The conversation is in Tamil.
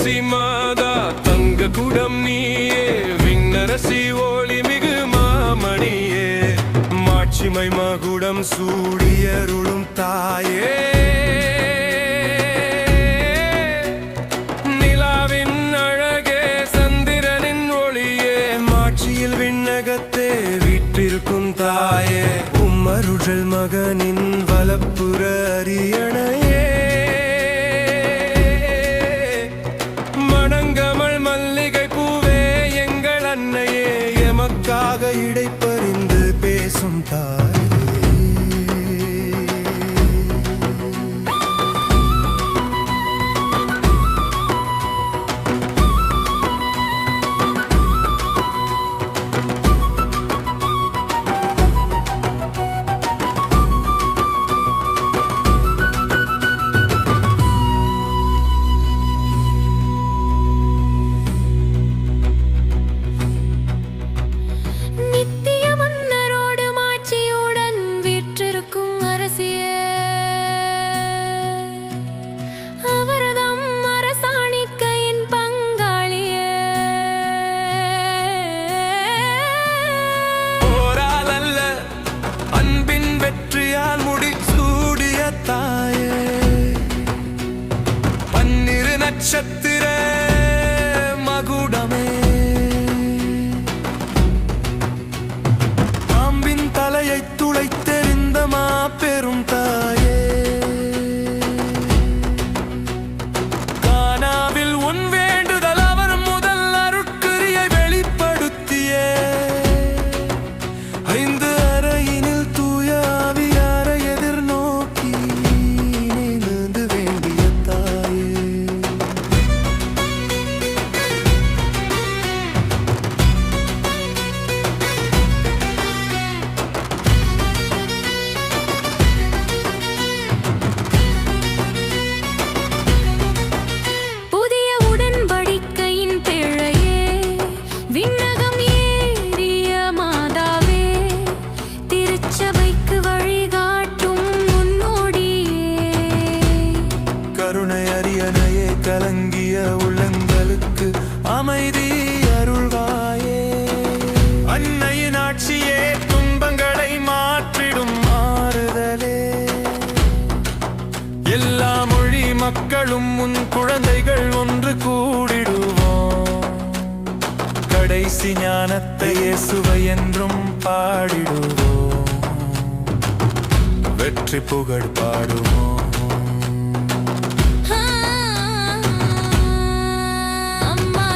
விண்ணரசி மாதா தங்க குடம் நீயே விண்ணரசி ஒளி மிகு மாமணியே. மாட்சிமை மகுடம் சூடியருளும் தாயே. நிலாவின் அழகே சந்திரனின் ஒளியே. மாட்சியில் விண்ணகத்தே வீற்றிருக்கும் தாயே. உம்மருள் மகனின் வலப்புற அரியணை பேசும் தாயே accepted. மக்களும் உன் குழந்தைகள் ஒன்று கூடிடுவோம். கடைசி ஞானத்தை இயேசுவை என்றும் பாடிடுவோம். வெற்றி புகழ் பாடுவோம். அம்மா